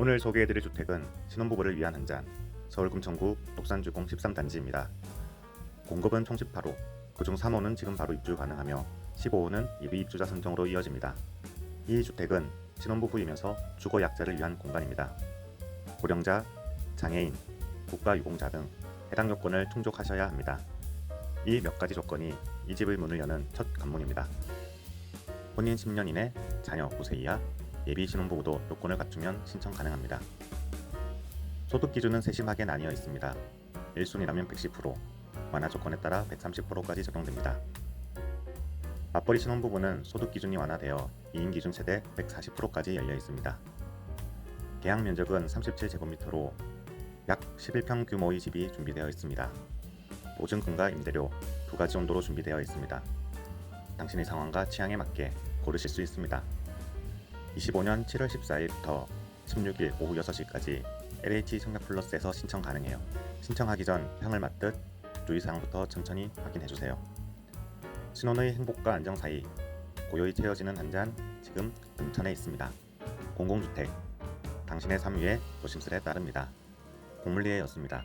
오늘 소개해드릴 주택은 신혼부부를 위한 한 잔, 서울 금천구 녹산주공 13단지입니다. 공급은 총 18호, 그중 3호는 지금 바로 입주 가능하며 15호는 예비 입주자 선정으로 이어집니다. 이 주택은 신혼부부이면서 주거 약자를 위한 공간입니다. 고령자, 장애인, 국가유공자 등 해당 요건을 충족하셔야 합니다. 이 몇 가지 조건이 이 집의 문을 여는 첫 관문입니다. 혼인 10년 이내, 자녀 9세 이하, 예비 신혼부부도 요건을 갖추면 신청 가능합니다. 소득 기준은 세심하게 나뉘어 있습니다. 1순위라면 110%, 완화 조건에 따라 130%까지 적용됩니다. 맞벌이 신혼부부는 소득 기준이 완화되어 2인 기준 세대 140%까지 열려 있습니다. 계약 면적은 37제곱미터로 약 11평 규모의 집이 준비되어 있습니다. 보증금과 임대료 두 가지 온도로 준비되어 있습니다. 당신의 상황과 취향에 맞게 고르실 수 있습니다. 25년 7월 14일부터 16일 오후 6시까지 LH 청약 플러스에서 신청 가능해요. 신청하기 전 향을 맡듯 주의사항부터 천천히 확인해주세요. 신혼의 행복과 안정 사이 고요히 채워지는 한 잔 지금 금천에 있습니다. 공공주택 당신의 삶 위에 조심스레 따릅니다. 공물리에였습니다.